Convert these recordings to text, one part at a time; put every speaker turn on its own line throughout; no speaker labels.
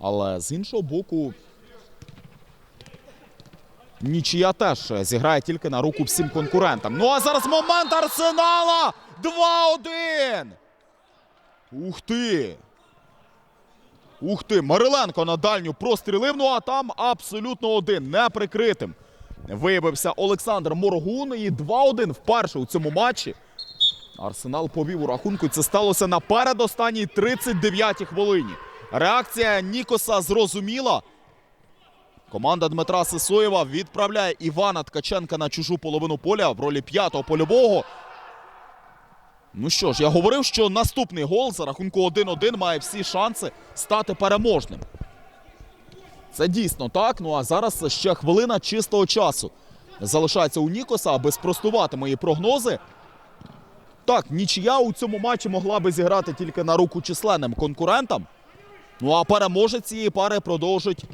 Але з іншого боку, нічия теж зіграє тільки на руку всім конкурентам. Ну а зараз момент Арсенала! 2-1! Ух ти! Ух ти! Мариленко на дальню прострілив, ну а там абсолютно один, неприкритим. Виявився Олександр Моргун і 2-1 вперше у цьому матчі. Арсенал повів у рахунку. Це сталося на передостанній 39-й хвилині. Реакція Нікоса зрозуміла. Команда Дмитра Сисоєва відправляє Івана Ткаченка на чужу половину поля в ролі п'ятого польового. Ну що ж, я говорив, що наступний гол за рахунку 1-1 має всі шанси стати переможним. Це дійсно так. Ну а зараз ще хвилина чистого часу залишається у Нікоса, аби спростувати мої прогнози. Так, нічия у цьому матчі могла би зіграти тільки на руку численним конкурентам. Ну а переможець цієї пари продовжить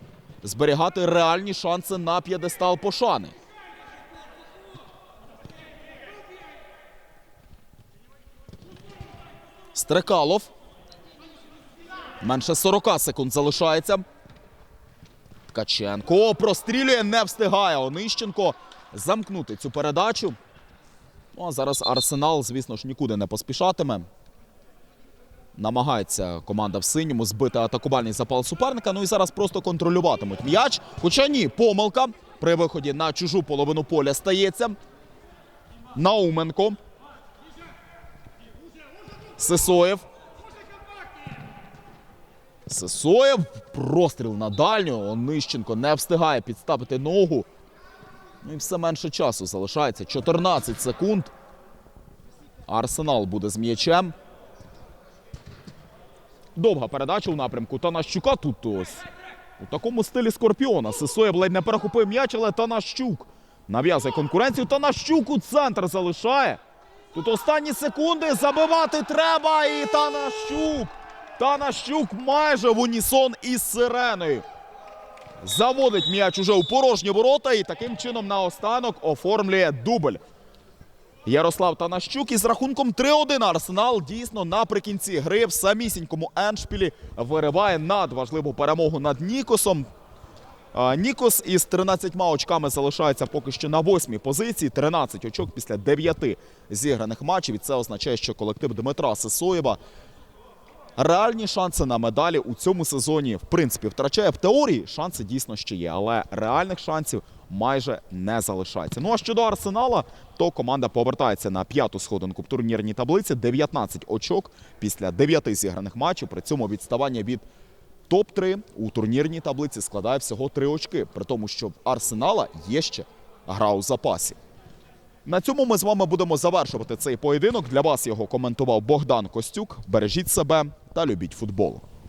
зберігати реальні шанси на п'єдестал пошани. Стрекалов. Менше 40 секунд залишається. Ткаченко прострілює, не встигає. Онищенко замкнути цю передачу. Ну а зараз Арсенал, звісно ж, нікуди не поспішатиме. Намагається команда в синьому збити атакувальний запал суперника. Ну і зараз просто контролюватимуть м'яч. Хоча ні, помилка при виході на чужу половину поля стається. Науменко. Сисоєв. Сисоєв. Простріл на дальню. Онищенко не встигає підставити ногу. Ну і все менше часу залишається. 14 секунд. Арсенал буде з м'ячем. Довга передача у напрямку Танащука. Тут ось у такому стилі Скорпіона. Сисоєв ледь не перехопив м'яч, але Танащук нав'язує конкуренцію. Танащук у центр залишає. Тут останні секунди забивати треба. І Танащук. Танащук майже в унісон із сиреною. Заводить м'яч уже у порожні ворота і таким чином наостанок оформлює дубль. Ярослав Танащук із рахунком 3-1 Арсенал дійсно наприкінці гри в самісінькому Еншпілі вириває надважливу перемогу над Нікосом. Нікос із 13 очками залишається поки що на восьмій позиції. 13 очок після 9 зіграних матчів. І це означає, що колектив Дмитра Сисоєва реальні шанси на медалі у цьому сезоні в принципі втрачає в теорії. Шанси дійсно ще є, але реальних шансів майже не залишається. Ну а щодо Арсенала, то команда повертається на п'яту сходинку в турнірній таблиці. 19 очок після 9 зіграних матчів. При цьому відставання від топ-3 у турнірній таблиці складає всього 3 очки. При тому, що в Арсенала є ще гра у запасі. На цьому ми з вами будемо завершувати цей поєдинок. Для вас його коментував Богдан Костюк. Бережіть себе та любіть футбол.